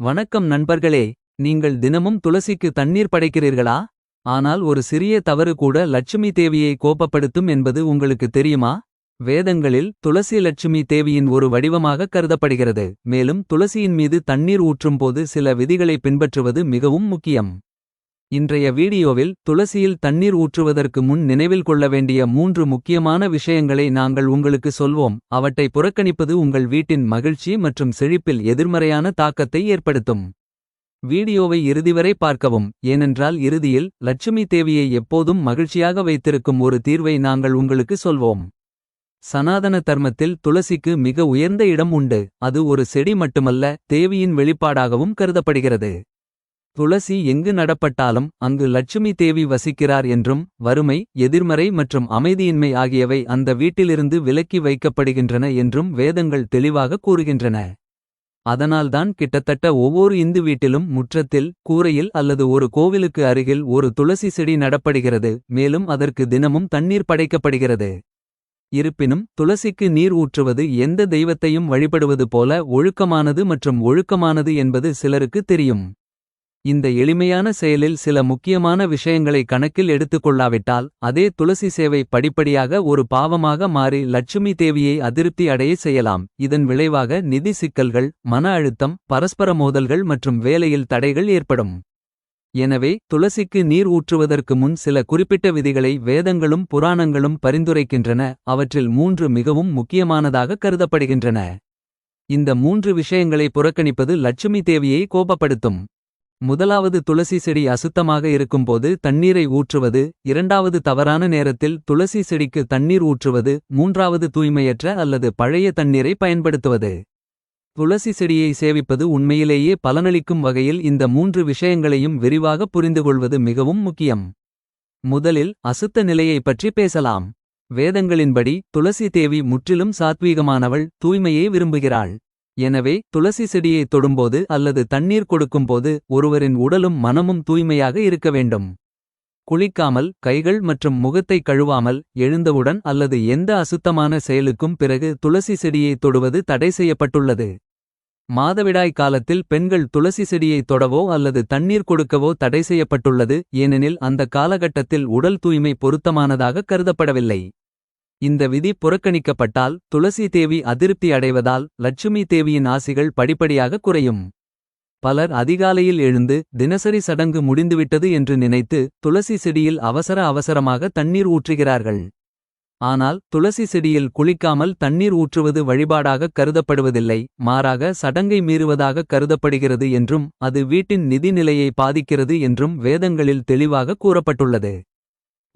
வணக்கம் நண்பர்களே நீங்கள் தினமும் துளசிக்கு தண்ணீர் படைக்கிறீர்களா? ஆனால் ஒரு சிறிய தவறு கூட லட்சுமி தேவியை கோபப்படுத்தும் என்பது உங்களுக்கு தெரியுமா? வேதங்களில் துளசி லட்சுமி தேவியின் ஒரு வடிவமாக கருதப்படுகிறது. மேலும் துளசியின் மீது தண்ணீர் ஊற்றும் போது சில விதிகளை பின்பற்றுவது மிகவும் முக்கியம். இன்றைய வீடியோவில் துளசியில் தண்ணீர் ஊற்றுவதற்கு முன் நினைவில் கொள்ள வேண்டிய மூன்று முக்கியமான விஷயங்களை நாங்கள் உங்களுக்கு சொல்வோம். அவற்றை புறக்கணிப்பது உங்கள் வீட்டின் மகிழ்ச்சி மற்றும் செழிப்பில் எதிர்மறையான தாக்கத்தை ஏற்படுத்தும். வீடியோவை இறுதிவரை பார்க்கவும். ஏனென்றால் இறுதியில் லட்சுமி தேவியை எப்போதும் மகிழ்ச்சியாக வைத்திருக்கும் ஒரு தீர்வை நாங்கள் உங்களுக்கு சொல்வோம். சனாதன தர்மத்தில் துளசிக்கு மிக உயர்ந்த இடம் உண்டு. அது ஒரு செடி மட்டுமல்ல தேவியின் வெளிப்பாடாகவும் கருதப்படுகிறது. துளசி எங்கு நடப்பட்டாலும் அங்கு லட்சுமி தேவி வசிக்கிறார் என்றும் வறுமை எதிர்மறை மற்றும் அமைதியின்மை ஆகியவை அந்த வீட்டிலிருந்து விலக்கி வைக்கப்படுகின்றன என்றும் வேதங்கள் தெளிவாக கூறுகின்றன. அதனால்தான் கிட்டத்தட்ட ஒவ்வொரு இந்து வீட்டிலும் முற்றத்தில் கூரையில் அல்லது ஒரு கோவிலுக்கு அருகில் ஒரு துளசி செடி நடப்படுகிறது மேலும் அதற்கு தினமும் தண்ணீர் படைக்கப்படுகிறது. இருப்பினும் துளசிக்கு நீர் ஊற்றுவது எந்த தெய்வத்தையும் வழிபடுவது போல ஒழுக்கமானது மற்றும் ஒழுக்கமானது என்பது சிலருக்கு தெரியும். இந்த எளிமையான செயலில் சில முக்கியமான விஷயங்களை கணக்கில் எடுத்துக்கொள்ளாவிட்டால் அதே துளசி சேவை படிப்படியாக ஒரு பாவமாக மாறி லட்சுமி தேவியை அதிருப்தி அடைய செய்யலாம். இதன் விளைவாக நிதி சிக்கல்கள் மன அழுத்தம் பரஸ்பர மோதல்கள் மற்றும் வேலையில் தடைகள் ஏற்படும். எனவே துளசிக்கு நீர் ஊற்றுவதற்கு முன் சில குறிப்பிட்ட விதிகளை வேதங்களும் புராணங்களும் பரிந்துரைக்கின்றன. அவற்றில் மூன்று மிகவும் முக்கியமானதாக கருதப்படுகின்றன. இந்த மூன்று விஷயங்களை புறக்கணிப்பது லட்சுமி தேவியை கோபப்படுத்தும். முதலாவது துளசி செடி அசுத்தமாக இருக்கும்போது தண்ணீரை ஊற்றுவது இரண்டாவது தவறான நேரத்தில் துளசி செடிக்கு தண்ணீர் ஊற்றுவது மூன்றாவது தூய்மையற்ற அல்லது பழைய தண்ணீரை பயன்படுத்துவது. துளசி செடியை சேவிப்பது உண்மையிலேயே பலனளிக்கும் வகையில் இந்த மூன்று விஷயங்களையும் விரிவாக புரிந்துகொள்வது மிகவும் முக்கியம். முதலில் அசுத்த நிலையை பற்றி பேசலாம். வேதங்களின்படி துளசி தேவி முற்றிலும் சாத்வீகமானவள் தூய்மையை விரும்புகிறாள். எனவே துளசி செடியை தொடும்போது அல்லது தண்ணீர் கொடுக்கும்போது ஒருவரின் உடலும் மனமும் தூய்மையாக இருக்க வேண்டும். குளிக்காமல் கைகள் மற்றும் முகத்தை கழுவாமல் எழுந்தவுடன் அல்லது எந்த அசுத்தமான செயலுக்கும் பிறகு துளசி செடியை தொடுவது தடை செய்யப்பட்டுள்ளது. மாதவிடாய் காலத்தில் பெண்கள் துளசி செடியை தொடவோ அல்லது தண்ணீர் கொடுக்கவோ தடை செய்யப்பட்டுள்ளது ஏனெனில் அந்த காலகட்டத்தில் உடல் தூய்மை பொருத்தமானதாக கருதப்படவில்லை. இந்த விதி புறக்கணிக்கப்பட்டால் துளசி தேவி அதிருப்தி அடைவதால் லட்சுமி தேவியின் ஆசிகள் படிப்படியாக குறையும். பலர் அதிகாலையில் எழுந்து தினசரி சடங்கு முடிந்துவிட்டது என்று நினைத்து துளசி செடியில் அவசர அவசரமாக தண்ணீர் ஊற்றுகிறார்கள். ஆனால் துளசி செடியில் குளிக்காமல் தண்ணீர் ஊற்றுவது வழிபாடாக கருதப்படுவதில்லை மாறாக சடங்கை மீறுவதாக கருதப்படுகிறது என்றும் அது வீட்டின் நிதிநிலையை பாதிக்கிறது என்றும் வேதங்களில் தெளிவாக கூறப்பட்டுள்ளது.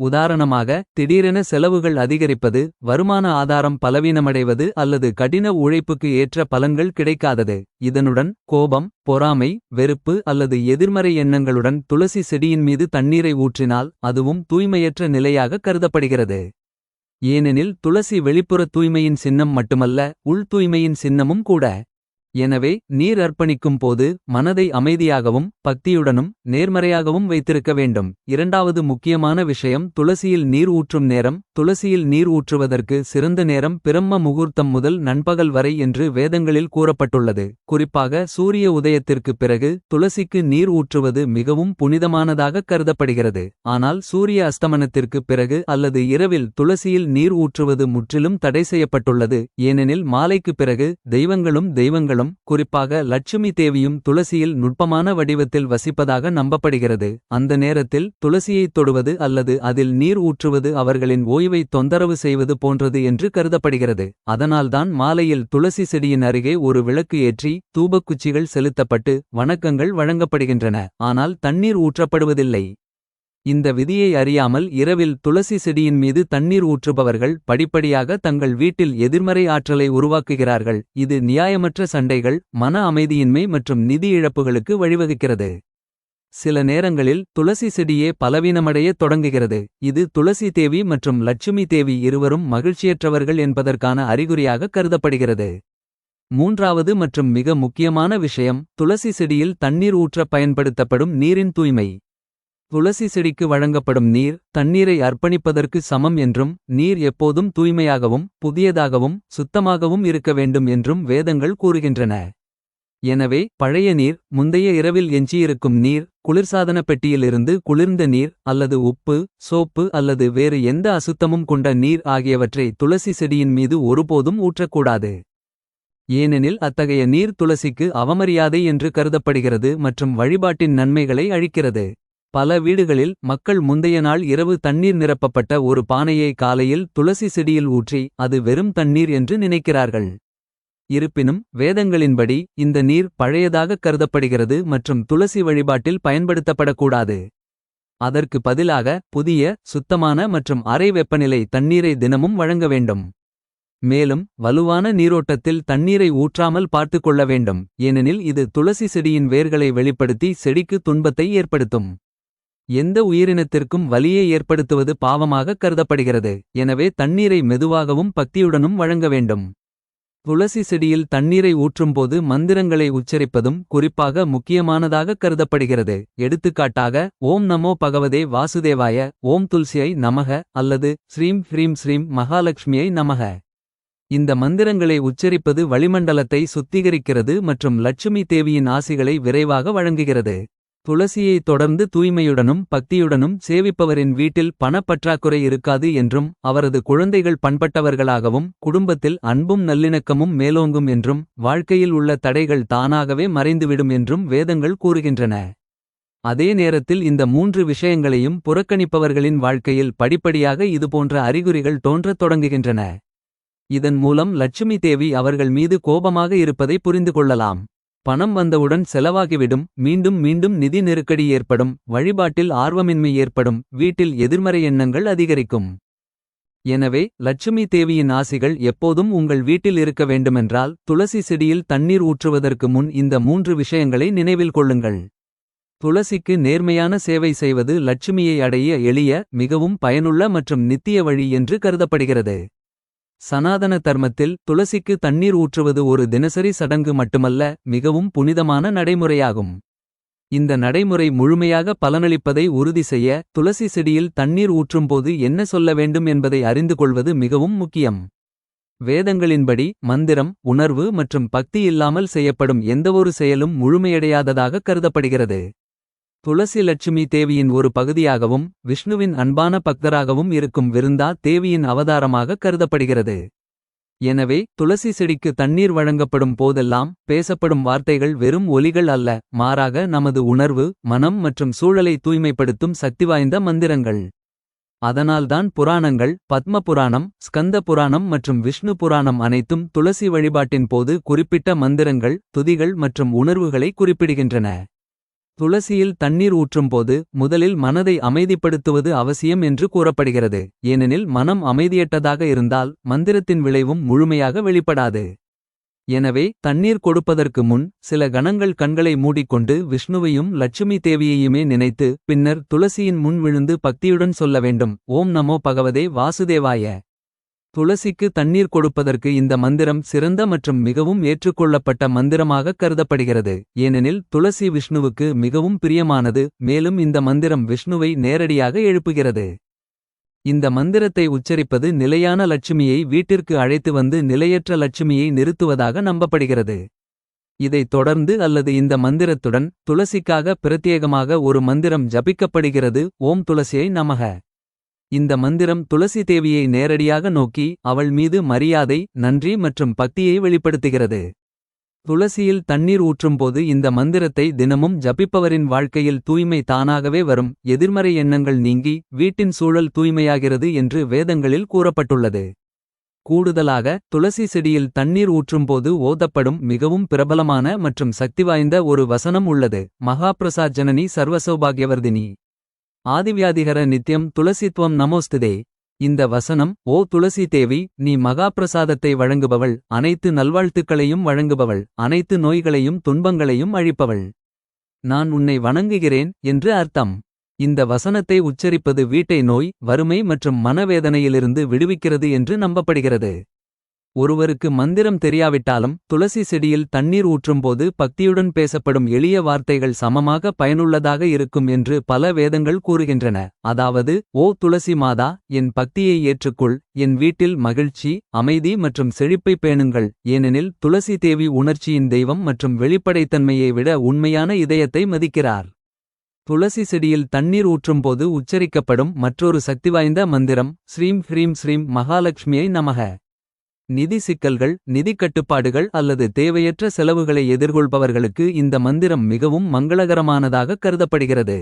உதாரணமாக திடீரென செலவுகள் அதிகரிப்பது வருமான ஆதாரம் பலவீனமடைவது அல்லது கடின உழைப்புக்கு ஏற்ற பலன்கள் கிடைக்காதது. இதனுடன் கோபம் பொறாமை வெறுப்பு அல்லது எதிர்மறை எண்ணங்களுடன் துளசி செடியின் மீது தண்ணீரை ஊற்றினால் அதுவும் தூய்மையற்ற நிலையாக கருதப்படுகிறது. ஏனெனில் துளசி வெளிப்புற தூய்மையின் சின்னம் மட்டுமல்ல உள் தூய்மையின் சின்னமும் கூட. எனவே நீர் அர்ப்பணிக்கும் போது மனதை அமைதியாகவும் பக்தியுடனும் நேர்மறையாகவும் வைத்திருக்க வேண்டும். இரண்டாவது முக்கியமான விஷயம் துளசியில் நீர் ஊற்றும் நேரம். துளசியில் நீர் ஊற்றுவதற்கு சிறந்த நேரம் பிரம்ம முகூர்த்தம் முதல் நண்பகல் வரை என்று வேதங்களில் கூறப்பட்டுள்ளது. குறிப்பாக சூரிய உதயத்திற்கு பிறகு துளசிக்கு நீர் ஊற்றுவது மிகவும் புனிதமானதாக கருதப்படுகிறது. ஆனால் சூரிய அஸ்தமனத்திற்கு பிறகு அல்லது இரவில் துளசியில் நீர் ஊற்றுவது முற்றிலும் தடை செய்யப்பட்டுள்ளது. ஏனெனில் மாலைக்கு பிறகு தெய்வங்களும் தெய்வங்களும் குறிப்பாக லட்சுமி தேவியும் துளசியில் நுட்பமான வடிவத்தில் வசிப்பதாக நம்பப்படுகிறது. அந்த நேரத்தில் துளசியைத் தொடுவது அல்லது அதில் நீர் ஊற்றுவது அவர்களின் ஓய்வை தொந்தரவு செய்வது போன்றது என்று கருதப்படுகிறது. அதனால்தான் மாலையில் துளசி செடியின் அருகே ஒரு விளக்கு ஏற்றி தூபக்குச்சிகள் செலுத்தப்பட்டு வணக்கங்கள் வழங்கப்படுகின்றன. ஆனால் தண்ணீர் ஊற்றப்படுவதில்லை. இந்த விதியை அறியாமல் இரவில் துளசி செடியின் மீது தண்ணீர் ஊற்றுபவர்கள் படிப்படியாக தங்கள் வீட்டில் எதிர்மறை ஆற்றலை உருவாக்குகிறார்கள். இது நியாயமற்ற சண்டைகள் மன அமைதியின்மை மற்றும் நிதி இழப்புகளுக்கு வழிவகுக்கிறது. சில நேரங்களில் துளசி செடியே பலவீனமடைய தொடங்குகிறது. இது துளசி தேவி மற்றும் லட்சுமி தேவி இருவரும் மகிழ்ச்சியற்றவர்கள் என்பதற்கான அறிகுறியாக கருதப்படுகிறது. மூன்றாவது மற்றும் மிக முக்கியமான விஷயம் துளசி செடியில் தண்ணீர் ஊற்ற பயன்படுத்தப்படும் நீரின் தூய்மை. துளசி செடிக்கு வழங்கப்படும் நீர் தண்ணீரை அர்ப்பணிப்பதற்கு சமம் என்றும் நீர் எப்போதும் தூய்மையாகவும் புதியதாகவும் சுத்தமாகவும் இருக்க வேண்டும் என்றும் வேதங்கள் கூறுகின்றன. எனவே பழைய நீர் முந்தைய இரவில் எஞ்சியிருக்கும் நீர் குளிர்சாதன பெட்டியிலிருந்து குளிர்ந்த நீர் அல்லது உப்பு சோப்பு அல்லது வேறு எந்த அசுத்தமும் கொண்ட நீர் ஆகியவற்றை துளசி செடியின் மீது ஒருபோதும் ஊற்றக்கூடாது. ஏனெனில் அத்தகைய நீர் துளசிக்கு அவமரியாதை என்று கருதப்படுகிறது மற்றும் வழிபாட்டின் நன்மைகளை அழிக்கிறது. பல வீடுகளில் மக்கள் முந்தைய நாள் இரவு தண்ணீர் நிரப்பப்பட்ட ஒரு பானையை காலையில் துளசி செடியில் ஊற்றி அது வெறும் தண்ணீர் என்று நினைக்கிறார்கள். இருப்பினும் வேதங்களின்படி இந்த நீர் பழையதாக கருதப்படுகிறது மற்றும் துளசி வழிபாட்டில் பயன்படுத்தப்படக்கூடாது. அதற்கு பதிலாக புதிய சுத்தமான மற்றும் அறை வெப்பநிலை தண்ணீரை தினமும் வழங்க வேண்டும். மேலும் வலுவான நீரோட்டத்தில் தண்ணீரை ஊற்றாமல் பார்த்துக்கொள்ள வேண்டும் ஏனெனில் இது துளசி செடியின் வேர்களை வெளிப்படுத்தி செடிக்கு துன்பத்தை ஏற்படுத்தும். எந்த உயிரினத்திற்கும் வலியை ஏற்படுத்துவது பாவமாக கருதப்படுகிறது. எனவே தண்ணீரை மெதுவாகவும் பக்தியுடனும் வழங்க வேண்டும். துளசி செடியில் தண்ணீரை ஊற்றும்போது மந்திரங்களை உச்சரிப்பதும் குறிப்பாக முக்கியமானதாக கருதப்படுகிறது. எடுத்துக்காட்டாக ஓம் நமோ பகவதே வாசுதேவாய ஓம் துல்சியை நமக அல்லது ஸ்ரீம் ஹ்ரீம் ஸ்ரீம் மகாலட்சுமியை நமக. இந்த மந்திரங்களை உச்சரிப்பது வளிமண்டலத்தை சுத்திகரிக்கிறது மற்றும் லட்சுமி தேவியின் ஆசிகளை விரைவாக வழங்குகிறது. துளசியை தொடர்ந்து தூய்மையுடனும் பக்தியுடனும் சேவிப்பவரின் வீட்டில் பணப்பற்றாக்குறை இருக்காது என்றும் அவரது குழந்தைகள் பண்பட்டவர்களாகவும் குடும்பத்தில் அன்பும் நல்லிணக்கமும் மேலோங்கும் என்றும் வாழ்க்கையில் உள்ள தடைகள் தானாகவே மறைந்துவிடும் என்றும் வேதங்கள் கூறுகின்றன. அதே நேரத்தில் இந்த மூன்று விஷயங்களையும் புறக்கணிப்பவர்களின் வாழ்க்கையில் படிப்படியாக இதுபோன்ற அறிகுறிகள் தோன்றத் தொடங்குகின்றன. இதன் மூலம் லட்சுமி தேவி அவர்கள் மீது கோபமாக இருப்பதை புரிந்து கொள்ளலாம். பணம் வந்தவுடன் செலவாகிவிடும். மீண்டும் மீண்டும் நிதி நெருக்கடி ஏற்படும். வழிபாட்டில் ஆர்வமின்மை ஏற்படும். வீட்டில் எதிர்மறை எண்ணங்கள் அதிகரிக்கும். எனவே லட்சுமி தேவியின் ஆசிகள் எப்போதும் உங்கள் வீட்டில் இருக்க வேண்டுமென்றால் துளசி செடியில் தண்ணீர் ஊற்றுவதற்கு முன் இந்த மூன்று விஷயங்களை நினைவில் கொள்ளுங்கள். துளசிக்கு நேர்மையான சேவை செய்வது லட்சுமியை அடைய எளிய மிகவும் பயனுள்ள மற்றும் நித்திய வழி என்று கருதப்படுகிறது. சனாதன தர்மத்தில் துளசிக்கு தண்ணீர் ஊற்றுவது ஒரு தினசரி சடங்கு மட்டுமல்ல மிகவும் புனிதமான நடைமுறையாகும். இந்த நடைமுறை முழுமையாக பலனளிப்பதை உறுதி செய்ய துளசி செடியில் தண்ணீர் ஊற்றும்போது என்ன சொல்ல வேண்டும் என்பதை அறிந்து கொள்வது மிகவும் முக்கியம். வேதங்களின்படி மந்திரம் உணர்வு மற்றும் பக்தி இல்லாமல் செய்யப்படும் எந்தவொரு செயலும் முழுமையடையாததாக கருதப்படுகிறது. துளசி லட்சுமி தேவியின் ஒரு பகுதியாகவும் விஷ்ணுவின் அன்பான பக்தராகவும் இருக்கும் விருந்தா தேவியின் அவதாரமாக கருதப்படுகிறது. எனவே துளசி செடிக்கு தண்ணீர் வழங்கப்படும் போதெல்லாம் பேசப்படும் வார்த்தைகள் வெறும் ஒலிகள் அல்ல மாறாக நமது உணர்வு மனம் மற்றும் சூழலை தூய்மைப்படுத்தும் சக்திவாய்ந்த மந்திரங்கள். அதனால்தான் புராணங்கள் பத்ம புராணம் ஸ்கந்த புராணம் மற்றும் விஷ்ணு புராணம் அனைத்தும் துளசி வழிபாட்டின் போது குறிப்பிட்ட மந்திரங்கள் துதிகள் மற்றும் உணர்வுகளை குறிப்பிடுகின்றன. துளசியில் தண்ணீர் ஊற்றும்போது முதலில் மனதை அமைதிப்படுத்துவது அவசியம் என்று கூறப்படுகிறது. ஏனெனில் மனம் அமைதியற்றதாக இருந்தால் மந்திரத்தின் விளைவும் முழுமையாக வெளிப்படாது. எனவே தண்ணீர் கொடுப்பதற்கு முன் சில கணங்கள் கண்களை மூடிக்கொண்டு விஷ்ணுவையும் லட்சுமி தேவியையுமே நினைத்து பின்னர் துளசியின் முன் விழுந்து பக்தியுடன் சொல்ல வேண்டும். ஓம் நமோ பகவதே வாசுதேவாய. துளசிக்கு தண்ணீர் கொடுப்பதற்கு இந்த மந்திரம் சிறந்த மற்றும் மிகவும் ஏற்றுக்கொள்ளப்பட்ட மந்திரமாக கருதப்படுகிறது. ஏனெனில் துளசி விஷ்ணுவுக்கு மிகவும் பிரியமானது மேலும் இந்த மந்திரம் விஷ்ணுவை நேரடியாக எழுப்புகிறது. இந்த மந்திரத்தை உச்சரிப்பது நிலையான லட்சுமியை வீட்டிற்கு அழைத்து வந்து நிலையற்ற லட்சுமியை நிறுத்துவதாக நம்பப்படுகிறது. இதைத் தொடர்ந்து அல்லது இந்த மந்திரத்துடன் துளசிக்காக பிரத்யேகமாக ஒரு மந்திரம் ஜபிக்கப்படுகிறது. ஓம் துளசியை நமக. இந்த மந்திரம் துளசி தேவியை நேரடியாக நோக்கி அவள் மீது மரியாதை நன்றி மற்றும் பக்தியை வெளிப்படுத்துகிறது. துளசியில் தண்ணீர் ஊற்றும்போது இந்த மந்திரத்தை தினமும் ஜபிப்பவரின் வாழ்க்கையில் தூய்மை தானாகவே வரும். எதிர்மறை எண்ணங்கள் நீங்கி வீட்டின் சூழல் தூய்மையாகிறது என்று வேதங்களில் கூறப்பட்டுள்ளது. கூடுதலாக துளசி செடியில் தண்ணீர் ஊற்றும்போது ஓதப்படும் மிகவும் பிரபலமான மற்றும் சக்திவாய்ந்த ஒரு வசனம் உள்ளது. மகாபிரசாத் ஜனனி சர்வசௌபாகியவர்தினி. ஆதிவியாதிகர நித்யம் துளசித்துவம் நமோஸ்துதே. இந்த வசனம் ஓ துளசி தேவி நீ மகாபிரசாதத்தை வழங்குபவள். அனைத்து நல்வாழ்த்துக்களையும் வழங்குபவள். அனைத்து நோய்களையும் துன்பங்களையும் அழிப்பவள். நான் உன்னை வணங்குகிறேன் என்று அர்த்தம். இந்த வசனத்தை உச்சரிப்பது வீட்டை நோய் வறுமை மற்றும் மனவேதனையிலிருந்து விடுவிக்கிறது என்று நம்பப்படுகிறது. ஒருவருக்கு மந்திரம் தெரியாவிட்டாலும் துளசி செடியில் தண்ணீர் ஊற்றும்போது பக்தியுடன் பேசப்படும் எளிய வார்த்தைகள் சமமாக பயனுள்ளதாக இருக்கும் என்று பல வேதங்கள் கூறுகின்றன. அதாவது ஓ துளசி மாதா என் பக்தியை ஏற்றுக்கொள் என் வீட்டில் மகிழ்ச்சி அமைதி மற்றும் செழிப்பை பேணுங்கள். ஏனெனில் துளசி தேவி உணர்ச்சியின் தெய்வம் மற்றும் வெளிப்படைத்தன்மையை விட உண்மையான இதயத்தை மதிக்கிறார். துளசி செடியில் தண்ணீர் ஊற்றும்போது உச்சரிக்கப்படும் மற்றொரு சக்திவாய்ந்த மந்திரம் ஸ்ரீம் ஹ்ரீம் ஸ்ரீம் மகாலட்சுமியை நமக. நிதி சிக்கல்கள் நிதி கட்டுப்பாடுகள் அல்லது தேவையற்ற செலவுகளை எதிர்கொள்பவர்களுக்கு இந்த மந்திரம் மிகவும் மங்களகரமானதாக கருதப்படுகிறது.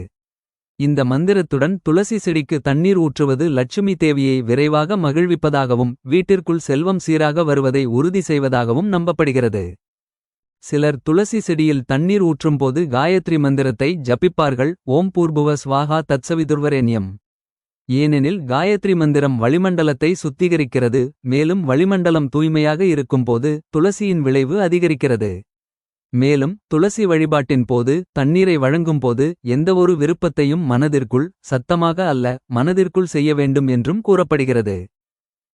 இந்த மந்திரத்துடன் துளசி செடிக்கு தண்ணீர் ஊற்றுவது லட்சுமி தேவியை விரைவாக மகிழ்விப்பதாகவும் வீட்டிற்குள் செல்வம் சீராக வருவதை உறுதி செய்வதாகவும் நம்பப்படுகிறது. சிலர் துளசி செடியில் தண்ணீர் ஊற்றும்போது காயத்ரி மந்திரத்தை ஜபிப்பார்கள் ஓம் பூர்புவ ஸ்வாகா தத்சவிதுர்வரேன்யம் ஏனெனில் காயத்ரி மந்திரம் வளிமண்டலத்தை சுத்திகரிக்கிறது மேலும் வளிமண்டலம் தூய்மையாக இருக்கும்போது துளசியின் விளைவு அதிகரிக்கிறது. மேலும் துளசி வழிபாட்டின் போது தண்ணீரை வழங்கும்போது எந்தவொரு விருப்பத்தையும் மனதிற்குள் சத்தமாக அல்ல மனதிற்குள் செய்ய வேண்டும் என்றும் கூறப்படுகிறது.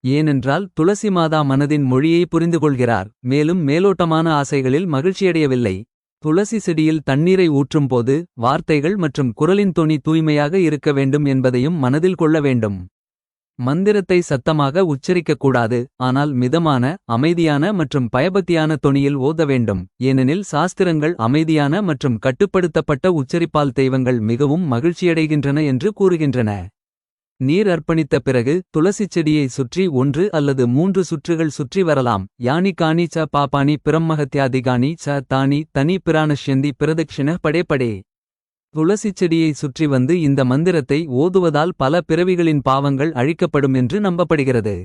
ஏனென்றால் துளசி மாதா மனதின் மொழியை புரிந்துகொள்கிறார் மேலும் மேலோட்டமான ஆசைகளில் மகிழ்ச்சியடையவில்லை. துளசி செடியில் தண்ணீரை ஊற்றும்போது வார்த்தைகள் மற்றும் குரலின் தொனி தூய்மையாக இருக்க வேண்டும் என்பதையும் மனதில் கொள்ள வேண்டும். மந்திரத்தை சத்தமாக உச்சரிக்கக்கூடாது ஆனால் மிதமான அமைதியான மற்றும் பயபக்தியான தொனியில் ஓத வேண்டும். ஏனெனில் சாஸ்திரங்கள் அமைதியான மற்றும் கட்டுப்படுத்தப்பட்ட உச்சரிப்பால் தெய்வங்கள் மிகவும் மகிழ்ச்சியடைகின்றன என்று கூறுகின்றன. நீர் அர்ப்பணித்த பிறகு துளசிச் செடியை சுற்றி ஒன்று அல்லது மூன்று சுற்றுகள் சுற்றி வரலாம். யானி காணி ச பாபானி பிரம்மஹத்யாதிகானி ச தானி தனி பிராணஷ்யந்தி பிரதக்ஷிண படேபடே துளசி துளசிச் செடியை சுற்றி வந்து இந்த மந்திரத்தை ஓதுவதால் பல பிறவிகளின் பாவங்கள் அழிக்கப்படும் என்று நம்பப்படுகிறது.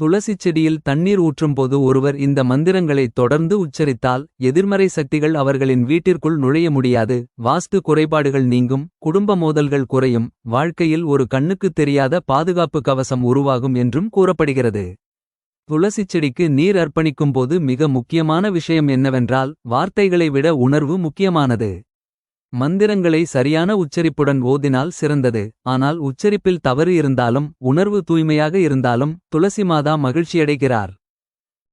துளசிச் செடியில் தண்ணீர் ஊற்றும்போது ஒருவர் இந்த மந்திரங்களை தொடர்ந்து உச்சரித்தால் எதிர்மறை சக்திகள் அவர்களின் வீட்டிற்குள் நுழைய முடியாது. வாஸ்து குறைபாடுகள் நீங்கும் குடும்ப மோதல்கள் குறையும் வாழ்க்கையில் ஒரு கண்ணுக்குத் தெரியாத பாதுகாப்பு கவசம் உருவாகும் என்றும் கூறப்படுகிறது. துளசிச் செடிக்கு நீர் அர்ப்பணிக்கும்போது மிக முக்கியமான விஷயம் என்னவென்றால் வார்த்தைகளை விட உணர்வு முக்கியமானது. மந்திரங்களை சரியான உச்சரிப்புடன் ஓதினால் சிறந்தது. ஆனால் உச்சரிப்பில் தவறு இருந்தாலும் உணர்வு தூய்மையாக இருந்தாலும் துளசி மாதா மகிழ்ச்சியடைகிறார்.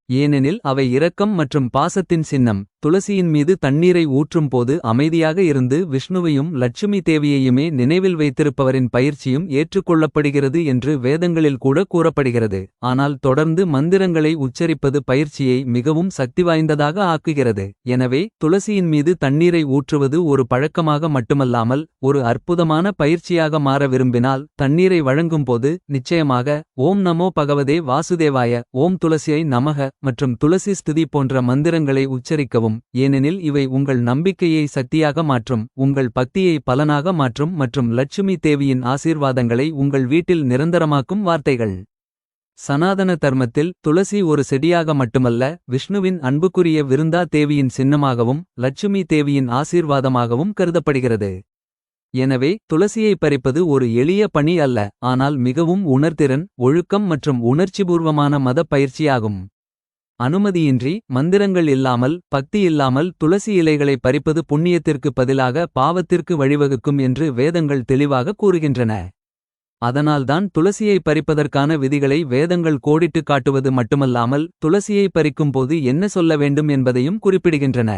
ஏனெனில் அவை இரக்கம் மற்றும் பாசத்தின் சின்னம். துளசியின் மீது தண்ணீரை ஊற்றும்போது அமைதியாக இருந்து விஷ்ணுவையும் லட்சுமி தேவியையுமே நினைவில் வைத்திருப்பவரின் பயிற்சியும் ஏற்றுக்கொள்ளப்படுகிறது என்று வேதங்களில் கூட கூறப்படுகிறது. ஆனால் தொடர்ந்து மந்திரங்களை உச்சரிப்பது பயிற்சியை மிகவும் சக்தி வாய்ந்ததாக ஆக்குகிறது. எனவே துளசியின் மீது தண்ணீரை ஊற்றுவது ஒரு பழக்கமாக மட்டுமல்லாமல் ஒரு அற்புதமான பயிற்சியாக மாற விரும்பினால் தண்ணீரை வழங்கும்போது நிச்சயமாக ஓம் நமோ பகவதே வாசுதேவாய ஓம் துளசியை நமக மற்றும் துளசி ஸ்துதி போன்ற மந்திரங்களை உச்சரிக்கவும் ஏனெனில் இவை உங்கள் நம்பிக்கையை சக்தியாக மாற்றும் உங்கள் பக்தியை பலனாக மாற்றும் மற்றும் லட்சுமி தேவியின் ஆசீர்வாதங்களை உங்கள் வீட்டில் நிரந்தரமாக்கும் வார்த்தைகள். சனாதன தர்மத்தில் துளசி ஒரு செடியாக மட்டுமல்ல விஷ்ணுவின் அன்புக்குரிய விருந்தா தேவியின் சின்னமாகவும் லட்சுமி தேவியின் ஆசீர்வாதமாகவும் கருதப்படுகிறது. எனவே துளசியை பறிப்பது ஒரு எளிய பணி அல்ல ஆனால் மிகவும் உணர்திறன் ஒழுக்கம் மற்றும் உணர்ச்சிபூர்வமான மத பயிற்சியாகும். அனுமதியின்றி மந்திரங்கள் இல்லாமல் பக்தி இல்லாமல் துளசி இலைகளை பறிப்பது புண்ணியத்திற்கு பதிலாக பாவத்திற்கு வழிவகுக்கும் என்று வேதங்கள் தெளிவாக கூறுகின்றன. அதனால்தான் துளசியை பறிப்பதற்கான விதிகளை வேதங்கள் கோடிட்டு காட்டுவது மட்டுமல்லாமல் துளசியை பறிக்கும்போது என்ன சொல்ல வேண்டும் என்பதையும் குறிப்பிடுகின்றன.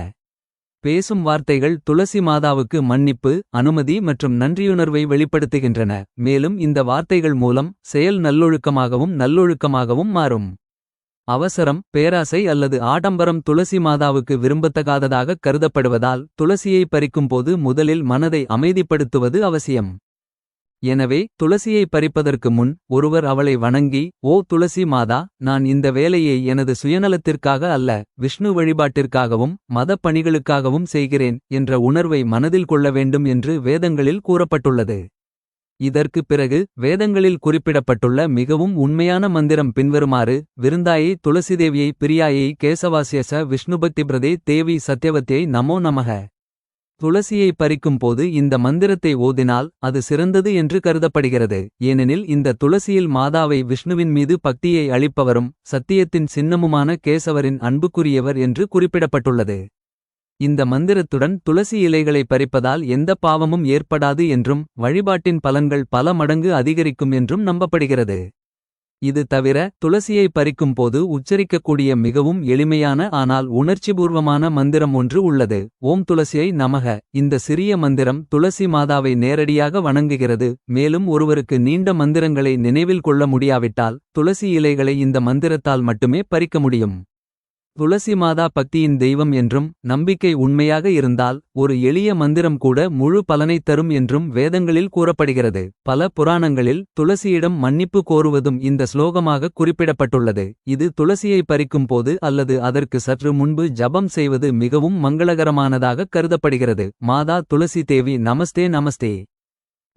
பேசும் வார்த்தைகள் துளசி மாதாவுக்கு மன்னிப்பு அனுமதி மற்றும் நன்றியுணர்வை வெளிப்படுத்துகின்றன. மேலும் இந்த வார்த்தைகள் மூலம் செயல் நல்லொழுக்கமாகவும் நல்லொழுக்கமாகவும் மாறும். அவசரம் பேராசை அல்லது ஆடம்பரம் துளசி மாதாவுக்கு விரும்பத்தகாததாகக் கருதப்படுவதால் துளசியை பறிக்கும்போது முதலில் மனதை அமைதிப்படுத்துவது அவசியம். எனவே துளசியை பறிப்பதற்கு முன் ஒருவர் அவளை வணங்கி ஓ துளசி மாதா நான் இந்த வேலையை எனது சுயநலத்திற்காக அல்ல விஷ்ணு வழிபாட்டிற்காகவும் மதப் பணிகளுக்காகவும் செய்கிறேன் என்ற உணர்வை மனதில் கொள்ள வேண்டும் என்று வேதங்களில் கூறப்பட்டுள்ளது. இதற்கு பிறகு வேதங்களில் குறிப்பிடப்பட்டுள்ள மிகவும் உண்மையான மந்திரம் பின்வருமாறு விருந்தாயை துளசிதேவியை பிரியாயை கேசவாசியச விஷ்ணுபக்தி பிரதே தேவி சத்யவத்தியை நமோ நமக. துளசியை பறிக்கும் போது இந்த மந்திரத்தை ஓதினால் அது சிறந்தது என்று கருதப்படுகிறது. ஏனெனில் இந்த துளசியில் மாதாவை விஷ்ணுவின் மீது பக்தியை அளிப்பவரும் சத்தியத்தின் சின்னமுமான கேசவரின் அன்புக்குரியவர் என்று குறிப்பிடப்பட்டுள்ளது. இந்த மந்திரத்துடன் துளசி இலைகளை பறிப்பதால் எந்த பாவமும் ஏற்படாது என்றும் வழிபாட்டின் பலன்கள் பல மடங்கு அதிகரிக்கும் என்றும் நம்பப்படுகிறது. இது தவிர துளசியை பறிக்கும் போது உச்சரிக்கக்கூடிய மிகவும் எளிமையான ஆனால் உணர்ச்சிபூர்வமான மந்திரம் ஒன்று உள்ளது. ஓம் துளசியை நமக. இந்த சிறிய மந்திரம் துளசி மாதாவை நேரடியாக வணங்குகிறது மேலும் ஒருவருக்கு நீண்ட மந்திரங்களை நினைவில் கொள்ள முடியாவிட்டால் துளசி இலைகளை இந்த மந்திரத்தால் மட்டுமே பறிக்க முடியும். துளசி மாதா பக்தியின் தெய்வம் என்றும் நம்பிக்கை உண்மையாக இருந்தால் ஒரு எளிய மந்திரம் கூட முழு பலனைத் தரும் என்றும் வேதங்களில் கூறப்படுகிறது. பல புராணங்களில் துளசியிடம் மன்னிப்பு கோருவதும் இந்த ஸ்லோகமாக குறிப்பிடப்பட்டுள்ளது. இது துளசியை பறிக்கும் போது அல்லது அதற்கு சற்று முன்பு ஜபம் செய்வது மிகவும் மங்களகரமானதாக கருதப்படுகிறது. மாதா துளசி தேவி நமஸ்தே நமஸ்தே.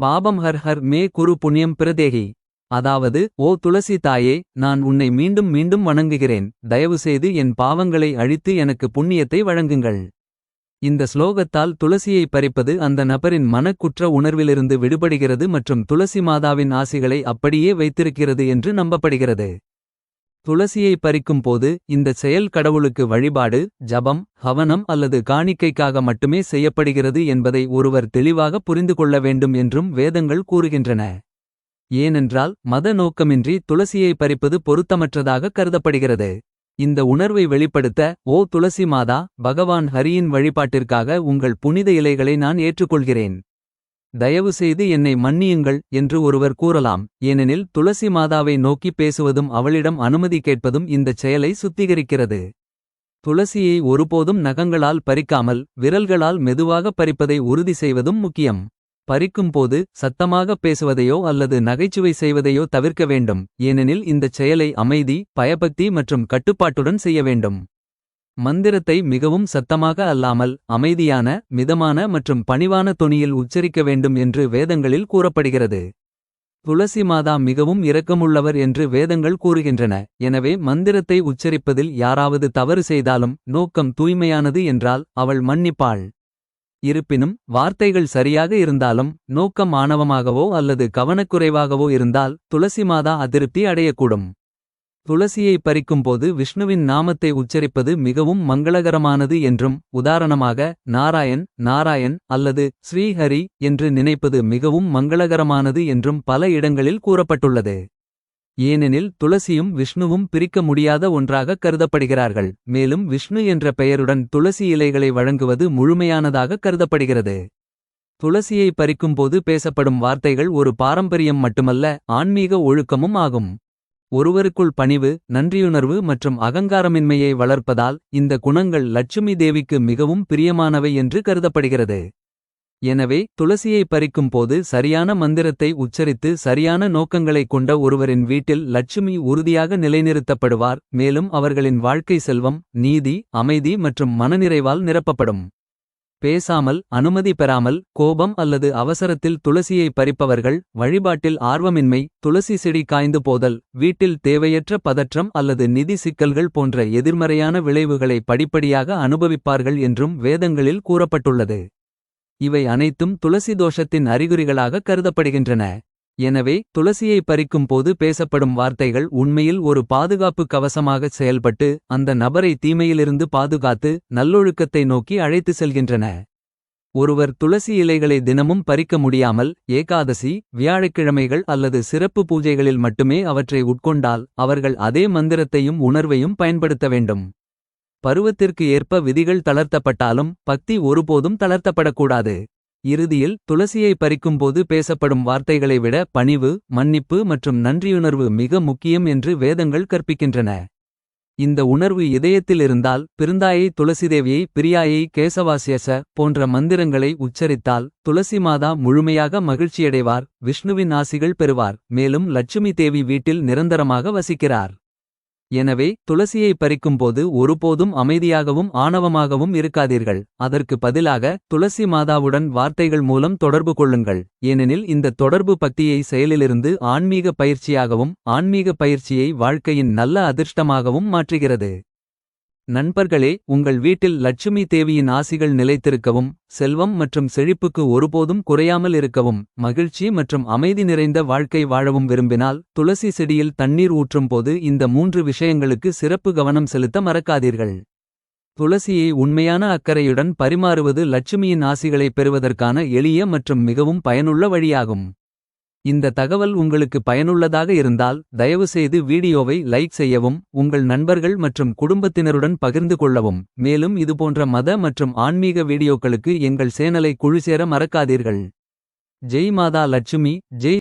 பாபம் ஹர் ஹர் மே குரு புண்ணியம் பிரதேகி. அதாவது ஓ துளசி தாயே நான் உன்னை மீண்டும் மீண்டும் வணங்குகிறேன். தயவுசெய்து என் பாவங்களை அழித்து எனக்கு புண்ணியத்தை வழங்குங்கள். இந்த ஸ்லோகத்தால் துளசியை பறிப்பது அந்த நபரின் மனக்குற்ற உணர்விலிருந்து விடுபடுகிறது மற்றும் துளசி மாதாவின் ஆசைகளை அப்படியே வைத்திருக்கிறது என்று நம்பப்படுகிறது. துளசியை பறிக்கும் போது இந்த செயல் கடவுளுக்கு வழிபாடு ஜபம் ஹவனம் அல்லது காணிக்கைக்காக மட்டுமே செய்யப்படுகிறது என்பதை ஒருவர் தெளிவாக புரிந்து கொள்ள வேண்டும் என்றும் வேதங்கள் கூறுகின்றன. ஏனென்றால் மத நோக்கமின்றி துளசியை பறிப்பது பொருத்தமற்றதாக கருதப்படுகிறது. இந்த உணர்வை வெளிப்படுத்த ஓ துளசி மாதா பகவான் ஹரியின் வழிபாட்டிற்காக உங்கள் புனித இலைகளை நான் ஏற்றுக்கொள்கிறேன். தயவுசெய்து என்னை மன்னியுங்கள் என்று ஒருவர் கூறலாம். ஏனெனில் துளசி மாதாவை நோக்கி பேசுவதும் அவளிடம் அனுமதி கேட்பதும் இந்தச் செயலை சுத்திகரிக்கிறது. துளசியை ஒருபோதும் நகங்களால் பறிக்காமல் விரல்களால் மெதுவாக பறிப்பதை உறுதி செய்வதும் முக்கியம். பறிக்கும்போது சத்தமாக பேசுவதையோ அல்லது நகைச்சுவை செய்வதையோ தவிர்க்க வேண்டும். ஏனெனில் இந்தச் செயலை அமைதி பயபக்தி மற்றும் கட்டுப்பாட்டுடன் செய்ய வேண்டும். மந்திரத்தை மிகவும் சத்தமாக அல்லாமல் அமைதியான மிதமான மற்றும் பணிவான தொனியில் உச்சரிக்க வேண்டும் என்று வேதங்களில் கூறப்படுகிறது. துளசி மாதா மிகவும் இரக்கமுள்ளவர் என்று வேதங்கள் கூறுகின்றன. எனவே மந்திரத்தை உச்சரிப்பதில் யாராவது தவறு செய்தாலும் நோக்கம் தூய்மையானது என்றால் அவள் மன்னிப்பாள். இருப்பினும் வார்த்தைகள் சரியாக இருந்தாலும் நோக்கம் ஆணவமாகவோ அல்லது கவனக்குறைவாகவோ இருந்தால் துளசி மாதா அதிருப்தி அடையக்கூடும். துளசியை பறிக்கும்போது விஷ்ணுவின் நாமத்தை உச்சரிப்பது மிகவும் மங்களகரமானது என்றும் உதாரணமாக நாராயண் நாராயண் அல்லது ஸ்ரீஹரி என்று நினைப்பது மிகவும் மங்களகரமானது என்றும் பல இடங்களில் கூறப்பட்டுள்ளது. ஏனெனில் துளசியும் விஷ்ணுவும் பிரிக்க முடியாத ஒன்றாக கருதப்படுகிறார்கள். மேலும் விஷ்ணு என்ற பெயருடன் துளசி இலைகளை வழங்குவது முழுமையானதாக கருதப்படுகிறது. துளசியை பறிக்கும்போது பேசப்படும் வார்த்தைகள் ஒரு பாரம்பரியம் மட்டுமல்ல ஆன்மீக ஒழுக்கமும் ஆகும். ஒருவருக்குள் பணிவு நன்றியுணர்வு மற்றும் அகங்காரமின்மையை வளர்ப்பதால் இந்த குணங்கள் லட்சுமி தேவிக்கு மிகவும் பிரியமானவை என்று கருதப்படுகிறது. எனவே துளசியை பறிக்கும் போது சரியான மந்திரத்தை உச்சரித்து சரியான நோக்கங்களைக் கொண்ட ஒருவரின் வீட்டில் லட்சுமி உறுதியாக நிலைநிறுத்தப்படுவார் மேலும் அவர்களின் வாழ்க்கை செல்வம் நீதி அமைதி மற்றும் மனநிறைவால் நிரப்பப்படும். பேசாமல் அனுமதி பெறாமல் கோபம் அல்லது அவசரத்தில் துளசியை பறிப்பவர்கள் வழிபாட்டில் ஆர்வமின்மை துளசி செடி காய்ந்து போதல் வீட்டில் தேவையற்ற பதற்றம் அல்லது நிதி சிக்கல்கள் போன்ற எதிர்மறையான விளைவுகளை படிப்படியாக அனுபவிப்பார்கள் என்றும் வேதங்களில் கூறப்பட்டுள்ளது. இவை அனைத்தும் துளசி தோஷத்தின் அறிகுறிகளாக கருதப்படுகின்றன. எனவே துளசியை பறிக்கும் போது பேசப்படும் வார்த்தைகள் உண்மையில் ஒரு பாதுகாப்பு கவசமாகச் செயல்பட்டு அந்த நபரை தீமையிலிருந்து பாதுகாத்து நல்லொழுக்கத்தை நோக்கி அழைத்து செல்கின்றன. ஒருவர் துளசி இலைகளை தினமும் பறிக்க முடியாமல் ஏகாதசி வியாழக்கிழமைகள் அல்லது சிறப்பு பூஜைகளில் மட்டுமே அவற்றை உட்கொண்டால் அவர்கள் அதே மந்திரத்தையும் உணர்வையும் பயன்படுத்த வேண்டும். பருவத்திற்கு ஏற்ப விதிகள் தளர்த்தப்பட்டாலும் பக்தி ஒருபோதும் தளர்த்தப்படக்கூடாது. இறுதியில் துளசியை பறிக்கும்போது பேசப்படும் வார்த்தைகளை விட பணிவு மன்னிப்பு மற்றும் நன்றியுணர்வு மிக முக்கியம் என்று வேதங்கள் கற்பிக்கின்றன. இந்த உணர்வு இதயத்தில் இருந்தால் பிருந்தாயை துளசிதேவியை பிரியாயை கேசவாசியச போன்ற மந்திரங்களை உச்சரித்தால் துளசி மாதா முழுமையாக மகிழ்ச்சியடைவார் விஷ்ணுவின் ஆசிகள் பெறுவார் மேலும் லட்சுமி தேவி வீட்டில் நிரந்தரமாக வசிக்கிறார். எனவே துளசியை பறிக்கும்போது ஒருபோதும் அமைதியாகவும் ஆணவமாகவும் இருக்காதீர்கள். அதற்கு பதிலாக துளசி மாதாவுடன் வார்த்தைகள் மூலம் தொடர்பு கொள்ளுங்கள். ஏனெனில் இந்த தொடர்பு பக்தியை செயலிலிருந்து ஆன்மீக பயிற்சியாகவும் ஆன்மீக பயிற்சியை வாழ்க்கையின் நல்ல அதிர்ஷ்டமாகவும் மாற்றுகிறது. நண்பர்களே உங்கள் வீட்டில் லட்சுமி தேவியின் ஆசிகள் நிலைத்திருக்கவும் செல்வம் மற்றும் செழிப்புக்கு ஒருபோதும் குறையாமல் இருக்கவும் மகிழ்ச்சி மற்றும் அமைதி நிறைந்த வாழ்க்கை வாழவும் விரும்பினால் துளசி செடியில் தண்ணீர் ஊற்றும் போது இந்த மூன்று விஷயங்களுக்கு சிறப்பு கவனம் செலுத்த மறக்காதீர்கள். துளசியை உண்மையான அக்கறையுடன் பரிமாறுவது லட்சுமியின் ஆசிகளை பெறுவதற்கான எளிய மற்றும் மிகவும் பயனுள்ள வழியாகும். இந்த தகவல் உங்களுக்கு பயனுள்ளதாக இருந்தால் தயவுசெய்து வீடியோவை லைக் செய்யவும் உங்கள் நண்பர்கள் மற்றும் குடும்பத்தினருடன் பகிர்ந்து கொள்ளவும். மேலும் இதுபோன்ற மத மற்றும் ஆன்மீக வீடியோக்களுக்கு எங்கள் சேனலை குழுசேர மறக்காதீர்கள். ஜெய் மாதா லட்சுமி ஜெய்